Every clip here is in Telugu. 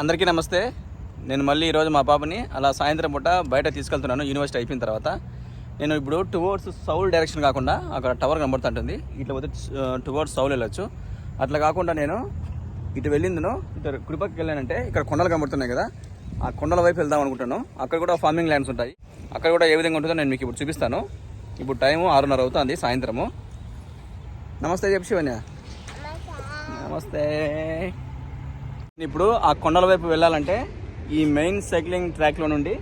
అందరికీ నమస్తే. నేను మళ్ళీ ఈరోజు మా పాపని అలా సాయంత్రం పూట బయట తీసుకెళ్తున్నాను. యూనివర్సిటీ అయిపోయిన తర్వాత. నేను ఇప్పుడు టువర్డ్స్ సౌల్ డైరెక్షన్ కాకుండా అక్కడ టవర్ కనబడుతుంటుంది. ఇట్లా పోతే టువర్డ్స్ సౌల్ వెళ్ళొచ్చు. అట్లా కాకుండా నేను ఇటు వెళ్ళిందును ఇటు కుడిపక్కకి వెళ్ళానంటే ఇక్కడ కొండలు కనబడుతున్నాయి కదా. ఆ కొండల వైపు వెళ్దాం అనుకుంటాను. అక్కడ కూడా ఫార్మింగ్ ల్యాండ్స్ ఉంటాయి. అక్కడ కూడా ఏ విధంగా ఉంటుందో నేను మీకు ఇప్పుడు చూపిస్తాను. ఇప్పుడు టైము ఆరున్నర అవుతుంది సాయంత్రము. నమస్తే చెప్పు శివన్య. నమస్తే. ఇప్పుడు ఆ కొండల వైపు వెళ్ళాలంటే ఈ మెయిన్ సైక్లింగ్ ట్రాక్లో నుండి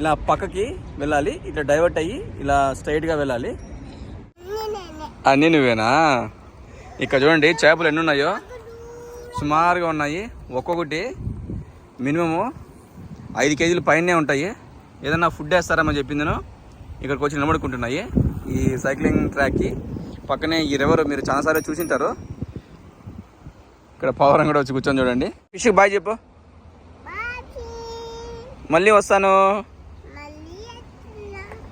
ఇలా పక్కకి వెళ్ళాలి ఇట్లా డైవర్ట్ అయ్యి ఇలా స్ట్రైట్గా వెళ్ళాలి. అన్నీ నువ్వేనా? ఇక్కడ చూడండి చేపలు ఎన్ని ఉన్నాయో? సుమారుగా ఉన్నాయి. ఒక్కొక్కటి మినిమము ఐదు కేజీలు పైనే ఉంటాయి. ఏదన్నా ఫుడ్ వేస్తారని చెప్పింది నేను ఇక్కడికి వచ్చి నిలబడుకుంటున్నాయి. ఈ సైక్లింగ్ ట్రాక్కి పక్కనే ఈ రివర్ మీరు చాలాసార్లు చూసింటారు. ఇక్కడ పవరం కూడా వచ్చి కూర్చొని చూడండి. ఫిష్కి బాయ్ చెప్పు. మళ్ళీ వస్తాను.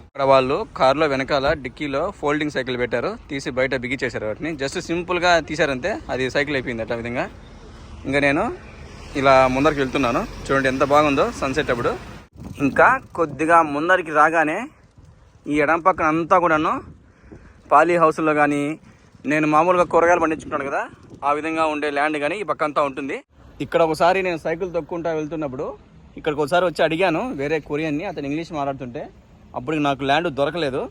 ఇక్కడ వాళ్ళు కార్లో వెనకాల డిక్కీలో ఫోల్డింగ్ సైకిల్ పెట్టారు. తీసి బయట బిగించేశారు వాటిని. జస్ట్ సింపుల్గా తీశారంతే. అది సైకిల్ అయిపోయింది అట్లా విధంగా. ఇంకా నేను ఇలా ముందరికి వెళ్తున్నాను. చూడండి ఎంత బాగుందో సన్సెట్ అప్పుడు. ఇంకా కొద్దిగా ముందరికి రాగానే ఈ ఎడం పక్కన అంతా కూడాను పాలీ హౌస్లో కానీ నేను మామూలుగా కూరగాయలు పండించుకుంటాను కదా ఆ విధంగా ఉండే ల్యాండ్ కానీ ఈ పక్క అంతా ఉంటుంది. ఇక్కడ ఒకసారి నేను సైకిల్ తొక్కుంటా వెళ్తున్నప్పుడు ఇక్కడికి ఒకసారి వచ్చి అడిగాను వేరే కొరియన్ని అతను ఇంగ్లీష్ మాట్లాడుతుంటే. అప్పుడు నాకు ల్యాండ్ దొరకలేదు.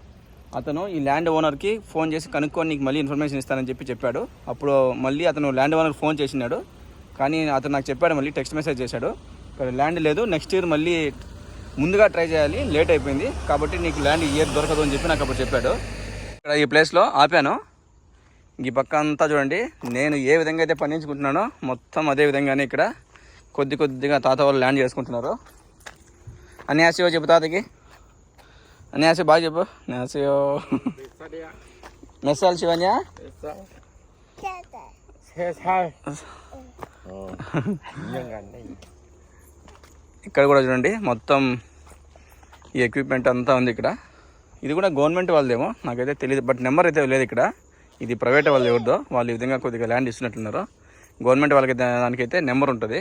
అతను ఈ ల్యాండ్ ఓనర్కి ఫోన్ చేసి కనుక్కొని నీకు మళ్ళీ ఇన్ఫర్మేషన్ ఇస్తానని చెప్పి చెప్పాడు. అప్పుడు మళ్ళీ అతను ల్యాండ్ ఓనర్కి ఫోన్ చేసినాడు కానీ అతను నాకు చెప్పాడు మళ్ళీ టెక్స్ట్ మెసేజ్ చేశాడు. ఇక్కడ ల్యాండ్ లేదు నెక్స్ట్ ఇయర్ మళ్ళీ ముందుగా ట్రై చేయాలి లేట్ అయిపోయింది. కాబట్టి నీకు ల్యాండ్ ఇయర్ దొరకదు అని చెప్పి నాకు అప్పుడు చెప్పాడు. ఇక్కడ ఈ ప్లేస్లో ఆపాను. ఈ పక్క అంతా చూడండి. నేను ఏ విధంగా అయితే పండించుకుంటున్నానో మొత్తం అదే విధంగానే ఇక్కడ కొద్ది కొద్దిగా తాత వాళ్ళు ల్యాండ్ చేసుకుంటున్నారు. అన్యాసియో చెప్పు తాతకి. అన్యాసి బాగా చెప్పు. అన్యాసియో మెస్సాలు శివన్య? ఇక్కడ కూడా చూడండి మొత్తం ఈ ఎక్విప్మెంట్ అంతా ఉంది ఇక్కడ. ఇది కూడా గవర్నమెంట్ వాళ్ళదేమో నాకైతే తెలియదు బట్ నెంబర్ అయితే లేదు ఇక్కడ. ఇది ప్రైవేట్ వాళ్ళు ఎవరిదో వాళ్ళు ఈ విధంగా కొద్దిగా ల్యాండ్ ఇస్తున్నట్టున్నారు గవర్నమెంట్ వాళ్ళకి దానికైతే నెంబర్ ఉంటుంది.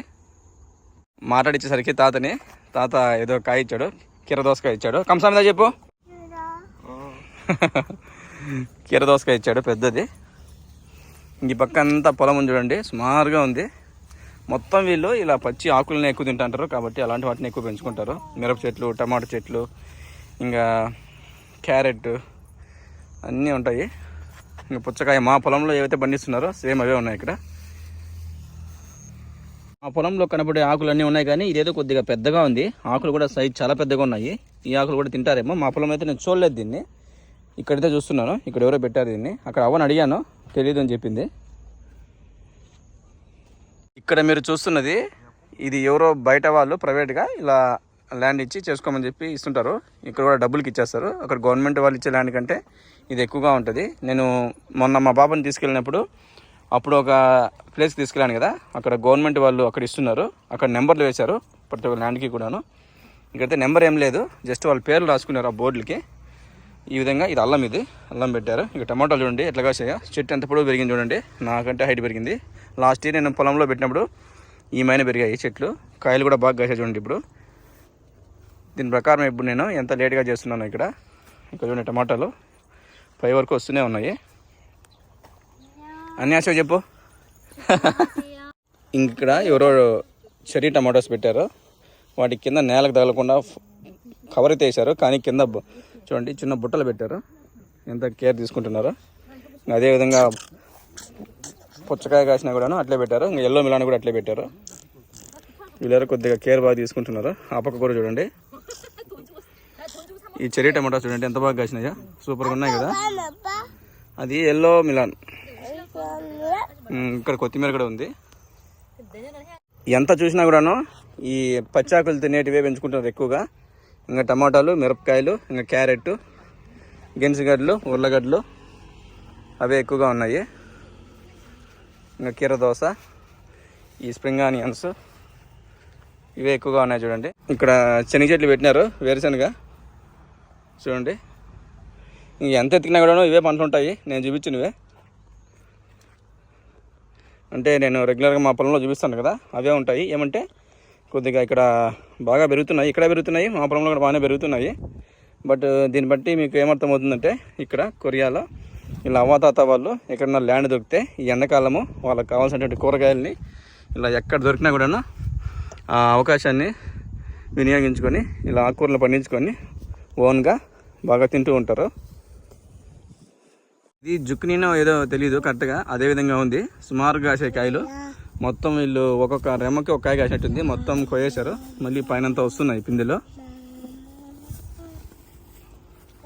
మాట్లాడిచ్చేసరికి తాతని తాత ఏదో కాయ ఇచ్చాడు కీర దోసకాయ ఇచ్చాడు. కంసామిదా చెప్పు. కీర దోసకాయ ఇచ్చాడు పెద్దది. ఈ పక్క అంతా పొలం ఉంది చూడండి సుమారుగా ఉంది. మొత్తం వీళ్ళు ఇలా పచ్చి ఆకులనే ఎక్కువ తింటుంటారు కాబట్టి అలాంటి వాటిని ఎక్కువ పెంచుకుంటారు. మిరప చెట్లు టమాటా చెట్లు ఇంకా క్యారెట్ అన్నీ ఉంటాయి. ఇంకా పుచ్చకాయ మా పొలంలో ఏవైతే పండిస్తున్నారో సేమ్ అవే ఉన్నాయి ఇక్కడ. మా పొలంలో కనబడే ఆకులు అన్నీ ఉన్నాయి కానీ ఇదేదో కొద్దిగా పెద్దగా ఉంది. ఆకులు కూడా సైజ్ చాలా పెద్దగా ఉన్నాయి. ఈ ఆకులు కూడా తింటారేమో. మా పొలం అయితే నేను చూడలేదు దీన్ని. ఇక్కడైతే చూస్తున్నాను. ఇక్కడ ఎవరో పెట్టారు దీన్ని. అక్కడ అవ్వని అడిగాను. తెలియదు అని చెప్పింది. ఇక్కడ మీరు చూస్తున్నది ఇది ఎవరో బయట వాళ్ళు ప్రైవేట్గా ఇలా ల్యాండ్ ఇచ్చి చేసుకోమని చెప్పి ఇస్తుంటారు. ఇక్కడ కూడా డబ్బులకి ఇచ్చేస్తారు. అక్కడ గవర్నమెంట్ వాళ్ళు ఇచ్చే ల్యాండ్ కంటే ఇది ఎక్కువగా ఉంటుంది. నేను మొన్న మా బాబాని తీసుకెళ్ళినప్పుడు అప్పుడు ఒక ప్లేస్ తీసుకెళ్ళాను కదా అక్కడ గవర్నమెంట్ వాళ్ళు అక్కడ ఇస్తున్నారు. అక్కడ నెంబర్లు వేశారు ప్రతి ఒక్క ల్యాండ్కి కూడాను. ఇక్కడైతే నెంబర్ ఏం లేదు జస్ట్ వాళ్ళ పేర్లు రాసుకున్నారు ఆ బోర్డులకి. ఈ విధంగా ఇది అల్లం ఇది అల్లం పెట్టారు. ఇక టమాటాలు చూడండి ఎట్లా కాసాయో చెట్టు ఎంత పొడవు పెరిగింది చూడండి నాకంటే హైట్ పెరిగింది. లాస్ట్ ఇయర్ నేను పొలంలో పెట్టినప్పుడు ఈ మైన పెరిగాయి చెట్లు. కాయలు కూడా బాగా కాసాయి చూడండి ఇప్పుడు. దీని ప్రకారం ఇప్పుడు నేను ఎంత లేట్గా చేస్తున్నాను ఇక్కడ. ఇక్కడ చూడండి టమాటాలు. పై వరకు వస్తూనే ఉన్నాయి. అన్యాసో చెప్పు. ఇక్కడ ఎవరో చెరీ టమాటోస్ పెట్టారు. వాటి కింద నేలకు తగలకుండా కవర్ అయితే వేశారు. కానీ కింద చూడండి చిన్న బుట్టలు పెట్టారు. ఎంత కేర్ తీసుకుంటున్నారో. అదేవిధంగా పుచ్చకాయ కాసినా కూడాను అట్లే పెట్టారు. ఇంకా ఎల్లో మిలాన్ కూడా అట్లే పెట్టారు. వీళ్ళారు కొద్దిగా కేర్ బాగా తీసుకుంటున్నారు. ఆ పక్క కూడా చూడండి. ఈ చెరీ టమాటో చూడండి ఎంత బాగా కాసినాయో. సూపర్గా ఉన్నాయి కదా. అది ఎల్లో మిలాన్. ఇక్కడ కొత్తిమీర కూడా ఉంది. ఎంత చూసినా కూడాను ఈ పచ్చాకులు తినేటివే పెంచుకుంటారు ఎక్కువగా. ఇంకా టమాటాలు మిరపకాయలు ఇంకా క్యారెట్ గెన్సిగడ్డలు ఉర్లగడ్డలు అవే ఎక్కువగా ఉన్నాయి. ఇంకా కీర దోస ఈ స్ప్రింగ్ ఆనియన్స్ ఇవే ఎక్కువగా ఉన్నాయి చూడండి. ఇక్కడ శనగ చెట్లు పెట్టినారు వేరుశనగ. చూడండి. ఇంక ఎంత ఎత్తికినా కూడా ఇవే పంటలు ఉంటాయి. నేను చూపించినవే. అంటే నేను రెగ్యులర్గా మా పొలంలో చూపిస్తాను కదా అవే ఉంటాయి. ఏమంటే కొద్దిగా ఇక్కడ బాగా పెరుగుతున్నాయి. ఇక్కడ పెరుగుతున్నాయి మా పొలంలో కూడా బాగానే పెరుగుతున్నాయి. బట్ దీన్ని బట్టి మీకు ఏమర్థమవుతుందంటే ఇక్కడ కొరియాలో ఇలా అవ్వాతాత వాళ్ళు ఎక్కడన్నా ల్యాండ్ దొరికితే ఈ ఎండాకాలము వాళ్ళకి కావాల్సినటువంటి కూరగాయలని ఇలా ఎక్కడ దొరికినా కూడాను ఆ అవకాశాన్ని వినియోగించుకొని ఇలా ఆకుకూరలు పండించుకొని ఓన్గా బాగా తింటూ ఉంటారు. ఇది జుక్నీనో ఏదో తెలియదు కరెక్ట్గా అదే విధంగా ఉంది. సుమారు కాసే కాయలు. మొత్తం వీళ్ళు ఒక్కొక్క రెమ్మకి ఒక కాయ కాసినట్టుంది. మొత్తం కోయేశారు. మళ్ళీ పైనంతా వస్తున్నాయి పిందెలు.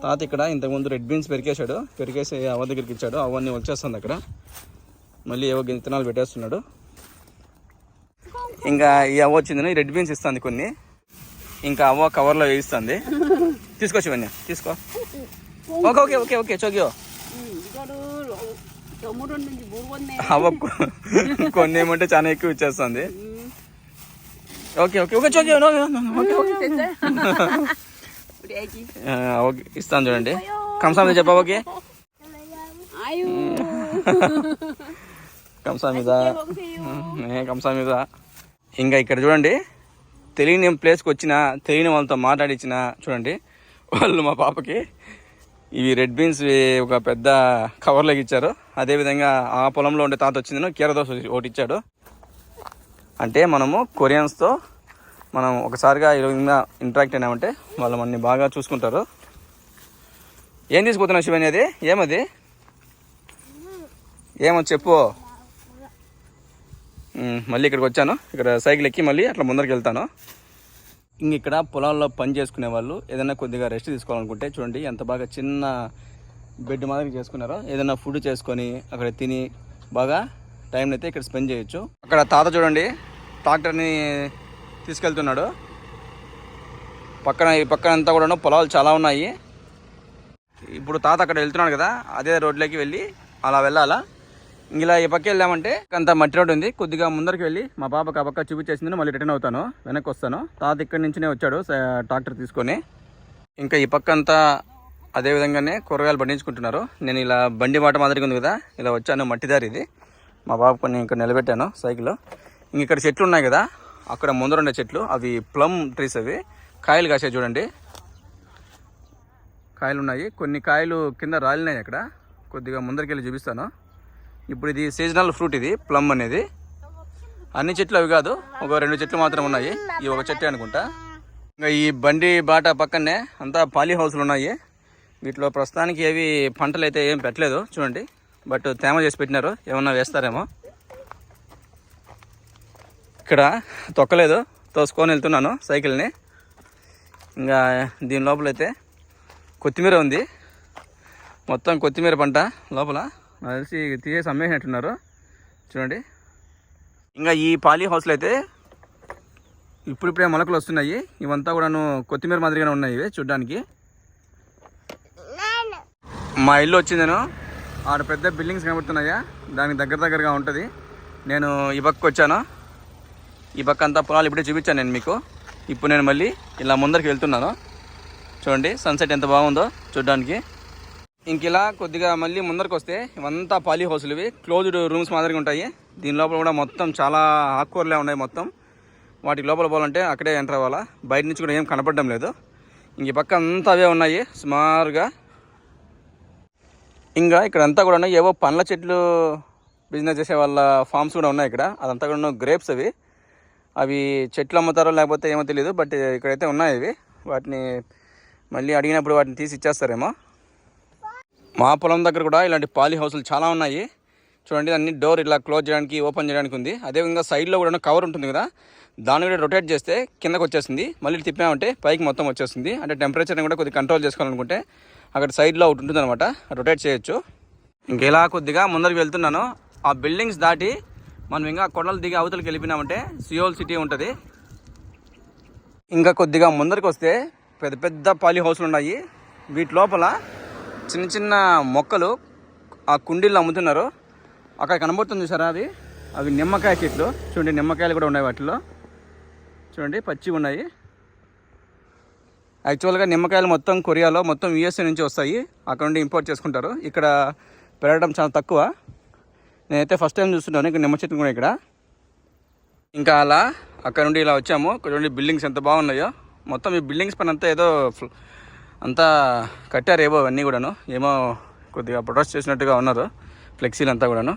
తాత ఇక్కడ ఇంతకుముందు రెడ్ బీన్స్ పెరికేశాడు. పెరికేసి అవ్వ దగ్గరికి ఇచ్చాడు. అవన్నీ వచ్చేస్తుంది అక్కడ. మళ్ళీ ఏవో విత్తనాలు పెట్టేస్తున్నాడు. ఇంకా ఈ అవ్వ వచ్చిందని రెడ్ బీన్స్ ఇస్తుంది కొన్ని. ఇంకా అవ్వ కవర్లో వేయిస్తుంది. తీసుకొచ్చి ఇవన్నీ తీసుకో. ఓకే ఓకే ఓకే ఓకే చోగ్యో కొన్ని. ఏమంటే చాలా ఎక్కువ ఇచ్చేస్తుంది. ఓకే ఓకే ఓకే చోగ్యో ఓకే ఇస్తాను చూడండి. కంసామి చెప్పా ఓకే? కంసామిదా కంసామిదా ఇంకా ఇక్కడ చూడండి తెలియని ప్లేస్కి వచ్చిన తెలియని వాళ్ళతో మాట్లాడించిన చూడండి. వాళ్ళు మా పాపకి ఇవి రెడ్ బీన్స్ ఒక పెద్ద కవర్లోకి ఇచ్చారు. అదేవిధంగా ఆ పొలంలో ఉండే తాత వచ్చింది కీరదోస ఒకటి ఇచ్చాడు. అంటే మనము కొరియన్స్తో మనం ఒకసారిగా ఈ విధంగా ఇంటరాక్ట్ అయినామంటే వాళ్ళు మనని బాగా చూసుకుంటారు. ఏం తీసుకుపోతున్నావు శివని అది? ఏమది? ఏమో చెప్పు. మళ్ళీ ఇక్కడికి వచ్చాను. ఇక్కడ సైకిల్ ఎక్కి మళ్ళీ అట్లా ముందరికి వెళ్తాను. ఇంక ఇక్కడ పొలాల్లో పని చేసుకునే వాళ్ళు ఏదైనా కొద్దిగా రెస్ట్ తీసుకోవాలనుకుంటే చూడండి ఎంత బాగా చిన్న బెడ్ మాదిరి చేసుకున్నారో ఏదైనా ఫుడ్ చేసుకొని అక్కడ తిని బాగా టైం అయితే ఇక్కడ స్పెండ్ చేయొచ్చు. అక్కడ తాత చూడండి ట్రాక్టర్ని తీసుకెళ్తున్నాడు. పక్కన ఈ పక్కన అంతా కూడా పొలాలు చాలా ఉన్నాయి. ఇప్పుడు తాత అక్కడ వెళ్తున్నాడు కదా అదే రోడ్లోకి వెళ్ళి అలా వెళ్ళాలా? ఇలా ఈ పక్క వెళ్ళామంటే అంత మట్టి రోడ్డు ఉంది. కొద్దిగా ముందరికి వెళ్ళి మా పాపకి ఆ పక్క చూపించేసింది మళ్ళీ రిటర్న్ అవుతాను. వెనక్కి వస్తాను. తాత ఇక్కడి నుంచినే వచ్చాడు ట్రాక్టర్ తీసుకొని. ఇంకా ఈ పక్క అంతా అదే విధంగానే కూరగాయలు పండించుకుంటున్నారు. నేను ఇలా బండి మాట మాదిరిగా ఉంది కదా ఇలా వచ్చాను మట్టిదారి ఇది. మా బాబు కొన్ని ఇక్కడ నిలబెట్టాను సైకిల్. ఇంక ఇక్కడ చెట్లు ఉన్నాయి కదా అక్కడ ముందర ఉండే చెట్లు. అవి ప్లమ్ ట్రీస్ అవి. కాయలు కాసాయి చూడండి. కాయలు ఉన్నాయి. కొన్ని కాయలు కింద రాలినాయి అక్కడ. కొద్దిగా ముందరికి వెళ్ళి చూపిస్తాను. ఇప్పుడు ఇది సీజనల్ ఫ్రూట్ ఇది ప్లమ్ అనేది. అన్ని చెట్లు అవి కాదు ఒక రెండు చెట్లు మాత్రం ఉన్నాయి. ఈ ఒక చెట్టు అనుకుంటా. ఇంకా ఈ బండి బాట పక్కనే అంతా పాలీ హౌస్లు ఉన్నాయి. వీటిలో ప్రస్తుతానికి ఏవి పంటలు అయితే ఏం పెట్టలేదు చూడండి. బట్ తేమ చేసి పెట్టినారు ఏమన్నా వేస్తారేమో. ఇక్కడ తొక్కలేదు తోసుకొని వెళ్తున్నాను సైకిల్ని. ఇంకా దీని లోపలైతే కొత్తిమీర ఉంది. మొత్తం కొత్తిమీర పంట లోపల. నాకు తెలిసి తీసేసి అమ్మేసినట్టున్నారు చూడండి. ఇంకా ఈ పాలీ హౌస్లో అయితే ఇప్పుడిప్పుడే మొలకలు వస్తున్నాయి. ఇవంతా కూడాను కొత్తిమీర మాదిరిగానే ఉన్నాయి ఇవి చూడ్డానికి. మా ఇల్లు వచ్చిందేను. ఆడ పెద్ద బిల్డింగ్స్ కనబడుతున్నాయా? దానికి దగ్గర దగ్గరగా ఉంటుంది. నేను ఈ పక్కకు వచ్చాను. ఈ పక్క అంతా పొలాలు ఇప్పుడే చూపించాను నేను మీకు. ఇప్పుడు నేను మళ్ళీ ఇలా ముందరికి వెళ్తున్నాను. చూడండి సన్సెట్ ఎంత బాగుందో చూడ్డానికి. ఇంక ఇలా కొద్దిగా మళ్ళీ ముందరికి వస్తే ఇవంతా పాలీ హౌస్లు ఇవి. క్లోజ్డ్ రూమ్స్ మాదిరిగా ఉంటాయి. దీని లోపల కూడా మొత్తం చాలా ఆకుకూరలే ఉన్నాయి మొత్తం. వాటి లోపల పోవాలంటే అక్కడే ఎంటర్ అవ్వాలా. బయట నుంచి కూడా ఏం కనపడడం లేదు. ఇంక పక్క అంతా అవే ఉన్నాయి సుమారుగా. ఇంకా ఇక్కడ అంతా కూడా ఏవో పండ్ల చెట్లు బిజినెస్ చేసే వాళ్ళ ఫార్మ్స్ కూడా ఉన్నాయి ఇక్కడ. అదంతా కూడా గ్రేప్స్ అవి. అవి చెట్లు అమ్ముతారో లేకపోతే ఏమో తెలియదు బట్ ఇక్కడైతే ఉన్నాయి ఇవి. వాటిని మళ్ళీ అడిగినప్పుడు వాటిని తీసి ఇచ్చేస్తారేమో. మా పొలం దగ్గర కూడా ఇలాంటి పాలీ హౌస్లు చాలా ఉన్నాయి. చూడండి అన్ని డోర్ ఇలా క్లోజ్ చేయడానికి ఓపెన్ చేయడానికి ఉంది. అదేవిధంగా సైడ్లో కూడా కవర్ ఉంటుంది కదా దాన్ని కూడా రొటేట్ చేస్తే కిందకు వచ్చేసింది. మళ్ళీ తిప్పామంటే పైకి మొత్తం వచ్చేస్తుంది. అంటే టెంపరేచర్ని కూడా కొద్దిగా కంట్రోల్ చేసుకోవాలనుకుంటే అక్కడ సైడ్లో ఒకటి ఉంటుంది అనమాట రొటేట్ చేయొచ్చు. ఇంకెలా కొద్దిగా ముందరికి వెళ్తున్నాను ఆ బిల్డింగ్స్ దాటి మనం ఇంకా కొండలు దిగి అవతలకి వెళ్ళిపోయినామంటే సియోల్ సిటీ ఉంటుంది. ఇంకా కొద్దిగా ముందరికి వస్తే పెద్ద పెద్ద పాలీ హౌస్లు ఉన్నాయి. వీటి లోపల చిన్న చిన్న మొక్కలు ఆ కుండీల్లో అమ్ముతున్నారు. అక్కడ కనబడుతుంది సార్ అది? అవి నిమ్మకాయ చెట్లు. చూడండి నిమ్మకాయలు కూడా ఉన్నాయి వాటిలో చూడండి పచ్చి ఉన్నాయి. యాక్చువల్గా నిమ్మకాయలు మొత్తం కొరియాలో మొత్తం యూఎస్ఏ నుంచి వస్తాయి. అక్కడ నుండి ఇంపోర్ట్ చేసుకుంటారు. ఇక్కడ పెరగడం చాలా తక్కువ. నేనైతే ఫస్ట్ టైం చూస్తున్నాను ఇక్కడ నిమ్మ చెట్లు కూడా ఇక్కడ. ఇంకా అలా అక్కడ నుండి ఇలా వచ్చాము. చూడండి నుండి బిల్డింగ్స్ ఎంత బాగున్నాయో. మొత్తం ఈ బిల్డింగ్స్ పైన అంతా ఏదో అంతా కట్టారు ఏవో అవన్నీ కూడాను. ఏమో కొద్దిగా ప్రొటెస్ట్ చేసినట్టుగా ఉన్నారు. ఫ్లెక్సీలు అంతా కూడాను.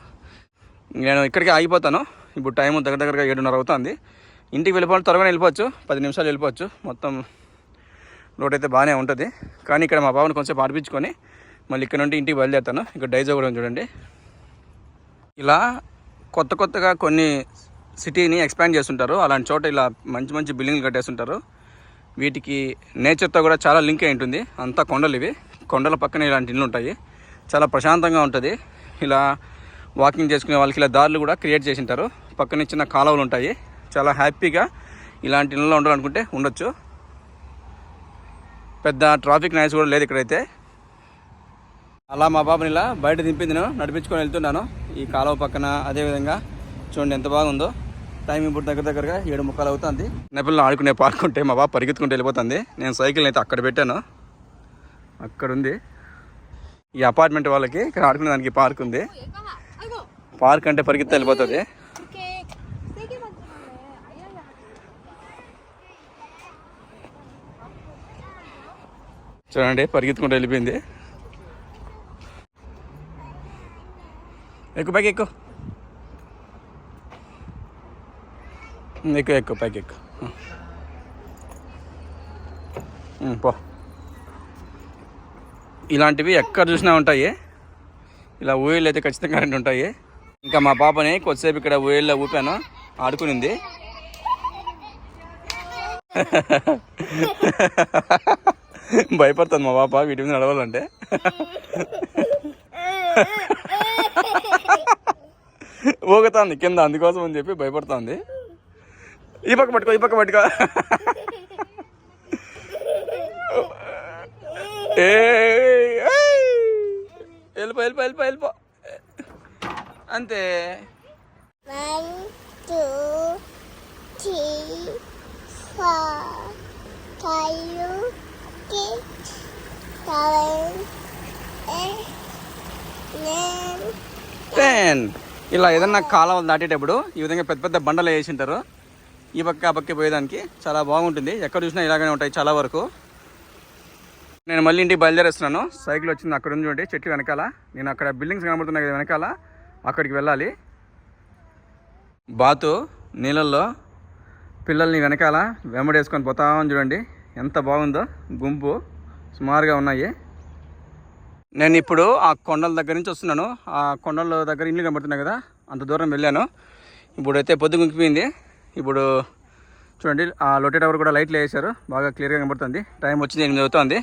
నేను ఇక్కడికి ఆగిపోతాను. ఇప్పుడు టైం దగ్గర దగ్గరగా ఏడున్నర అవుతుంది. ఇంటికి వెళ్ళిపోవాలి త్వరగా వెళ్ళిపోవచ్చు. పది నిమిషాలు వెళ్ళిపోవచ్చు. మొత్తం రోడ్ అయితే బాగానే ఉంటుంది. కానీ ఇక్కడ మా బాబుని కొంచెం పాడిపించుకొని మళ్ళీ ఇక్కడ నుండి ఇంటికి బయలుదేరుతాను. ఇక్కడ డైజో కూడా చూడండి. ఇలా కొత్త కొత్తగా కొన్ని సిటీని ఎక్స్పాండ్ చేస్తుంటారు. అలాంటి చోట ఇలా మంచి మంచి బిల్డింగ్లు కట్టేస్తుంటారు. వీటికి నేచర్తో కూడా చాలా లింక్ అయి ఉంటుంది. అంతా కొండలు ఇవి. కొండల పక్కన ఇలాంటి ఇల్లు ఉంటాయి. చాలా ప్రశాంతంగా ఉంటుంది. ఇలా వాకింగ్ చేసుకునే వాళ్ళకి ఇలా దారులు కూడా క్రియేట్ చేసి ఉంటారు. పక్కన చిన్న కాలువలు ఉంటాయి. చాలా హ్యాపీగా ఇలాంటి ఇళ్ళలో ఉండాలనుకుంటే ఉండొచ్చు. పెద్ద ట్రాఫిక్ నాయిస్ కూడా లేదు ఇక్కడైతే. అలా మా బాబుని ఇలా బయట దింపింది నేను నడిపించుకొని వెళ్తున్నాను. ఈ కాలువ పక్కన అదేవిధంగా చూడండి ఎంత బాగుందో. టైం ఇప్పుడు దగ్గర దగ్గరగా ఏడు ముక్కలు అవుతుంది. నెపిల్ని ఆడుకునే పార్క్ ఉంటే మా బాబు పరిగెత్తుకుంటే వెళ్ళిపోతుంది. నేను సైకిల్ని అయితే అక్కడ పెట్టాను. అక్కడ ఉంది. ఈ అపార్ట్మెంట్ వాళ్ళకి ఇక్కడ ఆడుకునే దానికి పార్క్ ఉంది. పార్క్ అంటే పరిగెత్తి వెళ్ళిపోతుంది. చూడండి పరిగెత్తుకుంటూ వెళ్ళిపోయింది. ఎక్కువ పైకి ఎక్కువ ఎక్కువ ఎక్కువ పైకి ఎక్కువ. పో. ఇలాంటివి ఎక్కడ చూసినా ఉంటాయి. ఇలా ఊయలు అయితే ఖచ్చితంగా రెండు ఉంటాయి. ఇంకా మా పాపని కొద్దిసేపు ఇక్కడ ఊయల్లో ఊపాను ఆడుకునింది. భయపడుతుంది మా పాప వీటి మీద నడవాలంటే. ఊగుతుంది కింద అందుకోసం అని చెప్పి భయపడుతుంది. ఈ పక్క పట్టుకో ఈ పక్క పట్టుకో. ఏయ్. వెళ్ళిపో వెళ్ళిపో వెళ్ళిపో వెళ్ళిపో. అంతే. ఇలా ఏదన్నా కాలువలు దాటేటప్పుడు ఈ విధంగా పెద్ద పెద్ద బండలు వేసి ఉంటారు. ఈ పక్క ఆ పక్క పోయేదానికి. చాలా బాగుంటుంది. ఎక్కడ చూసినా ఇలాగనే ఉంటాయి చాలా వరకు. నేను మళ్ళీ ఇంటికి బయలుదేరేస్తున్నాను. సైకిల్ వచ్చింది అక్కడ ఉంది చూడండి చెట్లు వెనకాల. నేను అక్కడ బిల్డింగ్స్ కనబడుతున్నాయి కదా వెనకాల అక్కడికి వెళ్ళాలి. బాతు నీళ్ళల్లో పిల్లల్ని వెనకాల వెంబడేసుకొని పోతామని చూడండి. ఎంత బాగుందో. గుంపు సుమారుగా ఉన్నాయి. నేను ఇప్పుడు ఆ కొండల దగ్గర నుంచి వస్తున్నాను. ఆ కొండల దగ్గర ఇల్లు కనబడుతున్నాయి కదా అంత దూరం వెళ్ళాను. ఇప్పుడైతే పొద్దు గుంకిపోయింది. ఇప్పుడు చూడండి ఆ లొటే టవర్ కూడా లైట్లు వేసారు బాగా క్లియర్గా కనబడుతుంది. టైం వచ్చింది ఎనిమిది అవుతుంది.